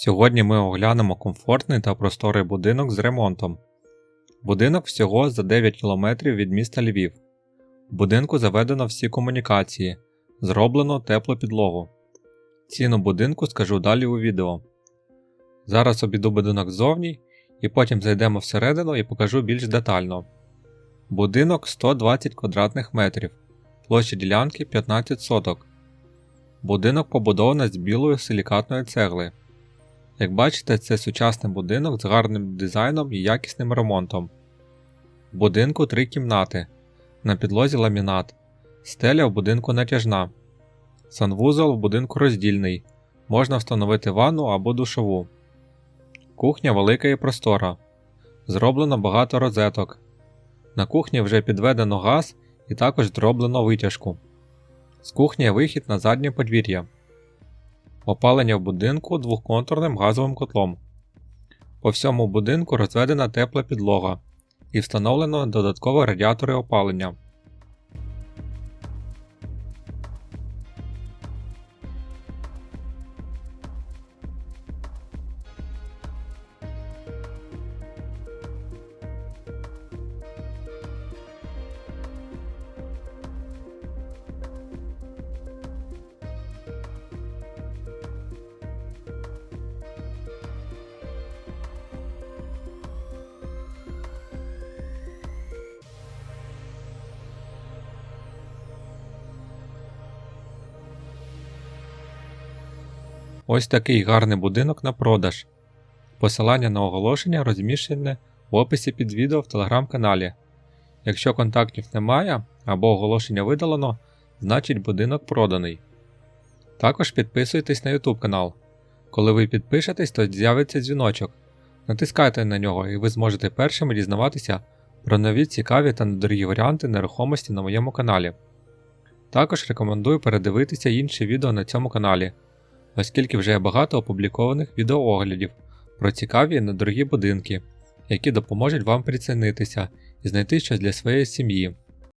Сьогодні ми оглянемо комфортний та просторий будинок з ремонтом. Будинок всього за 9 км від міста Львів. В будинку заведено всі комунікації, зроблено теплу підлогу. Ціну будинку скажу далі у відео. Зараз обійду будинок ззовні і потім зайдемо всередину і покажу більш детально. Будинок 120 квадратних метрів, площа ділянки 15 соток. Будинок побудований з білої силікатної цегли. Як бачите, це сучасний будинок з гарним дизайном і якісним ремонтом. В будинку три кімнати. На підлозі ламінат. Стеля в будинку натяжна. Санвузол в будинку роздільний. Можна встановити ванну або душову. Кухня велика і простора. Зроблено багато розеток. На кухні вже підведено газ і також зроблено витяжку. З кухні вихід на заднє подвір'я. Опалення в будинку двохконтурним газовим котлом. По всьому будинку розведена тепла підлога і встановлено додаткові радіатори опалення. Ось такий гарний будинок на продаж. Посилання на оголошення розміщене в описі під відео в телеграм-каналі. Якщо контактів немає або оголошення видалено, значить будинок проданий. Також підписуйтесь на YouTube канал. Коли ви підпишетесь, то з'явиться дзвіночок. Натискайте на нього і ви зможете першими дізнаватися про нові цікаві та недорогі варіанти нерухомості на моєму каналі. Також рекомендую передивитися інші відео на цьому каналі оскільки вже є багато опублікованих відеооглядів про цікаві і недорогі будинки, які допоможуть вам прицінитися і знайти щось для своєї сім'ї.